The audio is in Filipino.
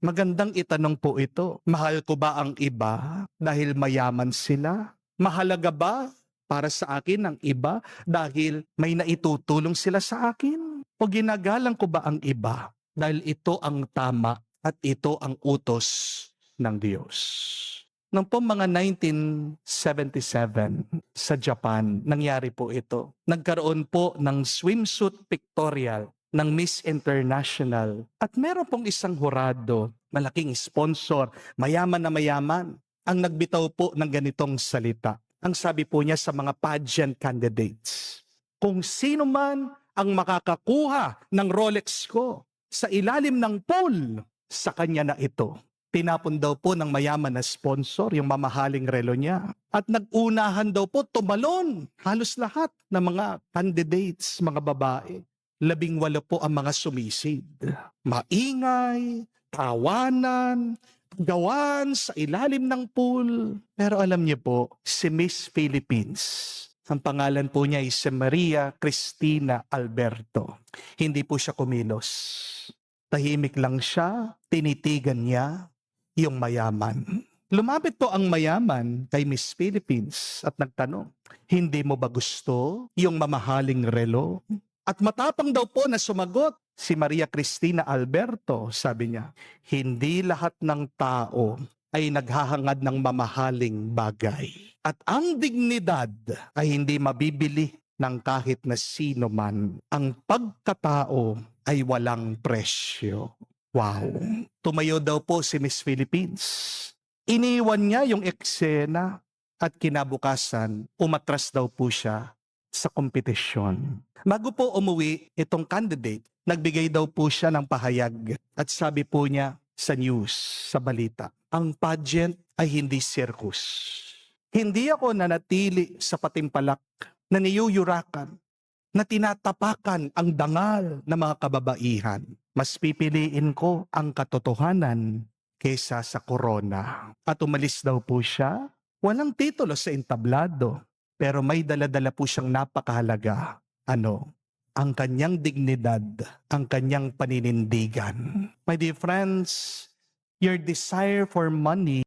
Magandang itanong po ito. Mahal ko ba ang iba dahil mayaman sila? Mahalaga ba para sa akin ang iba dahil may naitutulong sila sa akin? O ginagalang ko ba ang iba dahil ito ang tama at ito ang utos ng Diyos? Noong po mga 1977 sa Japan, nangyari po ito. Nagkaroon po ng swimsuit pictorial ng Miss International at meron pong isang hurado, malaking sponsor, mayaman na mayaman, ang nagbitaw po ng ganitong salita. Ang sabi po niya sa mga pageant candidates, kung sino man ang makakakuha ng Rolex ko sa ilalim ng pool, sa kanya na ito. Tinapon daw po ng mayaman na sponsor yung mamahaling relo niya. At nagunahan daw po tumalon halos lahat ng mga candidates, mga babae. Labing walo po ang mga sumisid. Maingay, tawanan, gawan sa ilalim ng pool. Pero alam niyo po, si Miss Philippines, ang pangalan po niya ay si Maria Cristina Alberto. Hindi po siya kumilos. Tahimik lang siya, tinitigan niya yung mayaman. Lumapit po ang mayaman kay Miss Philippines at nagtanong, hindi mo ba gusto yung mamahaling relo? At matapang daw po na sumagot si Maria Cristina Alberto, sabi niya, hindi lahat ng tao ay naghahangad ng mamahaling bagay. At ang dignidad ay hindi mabibili ng kahit na sino man. Ang pagkatao ay walang presyo. Wow. Tumayo daw po si Miss Philippines. Iniwan niya yung eksena at kinabukasan, umatras daw po siya sa kompetisyon. Bago po umuwi, itong candidate, nagbigay daw po siya ng pahayag at sabi po niya sa news, sa balita, ang pageant ay hindi circus. Hindi ako nanatili sa patimpalak na niyuyurakan, na tinatapakan ang dangal ng mga kababaihan. Mas pipiliin ko ang katotohanan kesa sa korona. At umalis daw po siya, walang titulo sa entablado, pero may daladala po siyang napakahalaga. Ano? Ang kanyang dignidad, ang kanyang paninindigan. My dear friends, your desire for money